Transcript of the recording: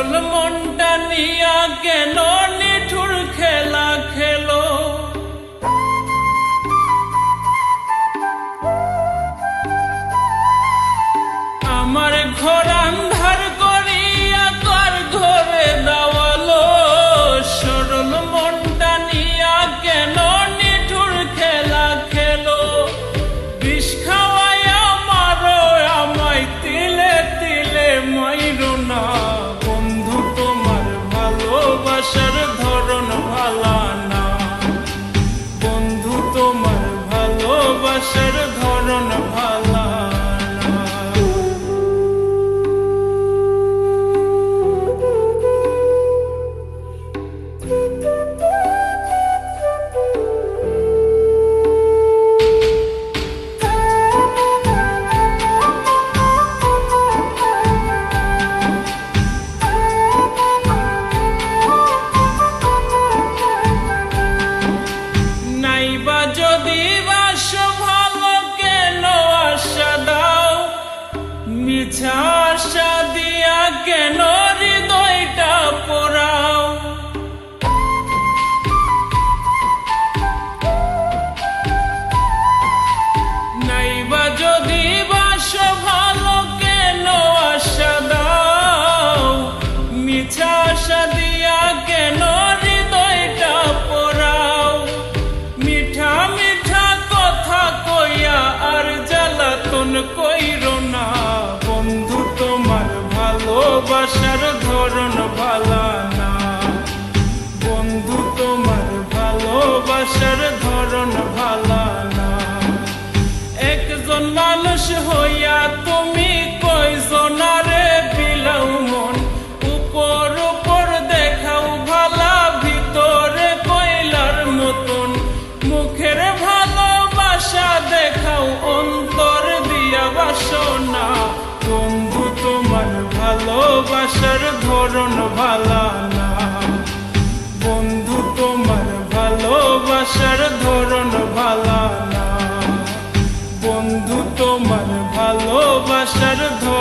সরল মনটা নিয়া কেন নিঠুর খেলা খেলো। আমার ঘর ভালোবাসার ধরন আশা দিয়া কেন হৃদয়টা পোড়াও। নাইবা যদি বাস ভালো কেন আশা দাও? মিছা আশা দিয়া ভালোবাসার ধরন ভালা একজন মানুষ হইয়া তুমি কয়জনারে বিলাও মন। উপর উপর দেখাও ভালা, ভিতরে কয়লার মতন। মুখের ভালোবাসা দেখাও, অন্তর দিয়া বাসনা। বন্ধু, তোমার ভালোবাসার ধরন ভালা বন্ধু তোমার ভালোবাসার ধরন ভালা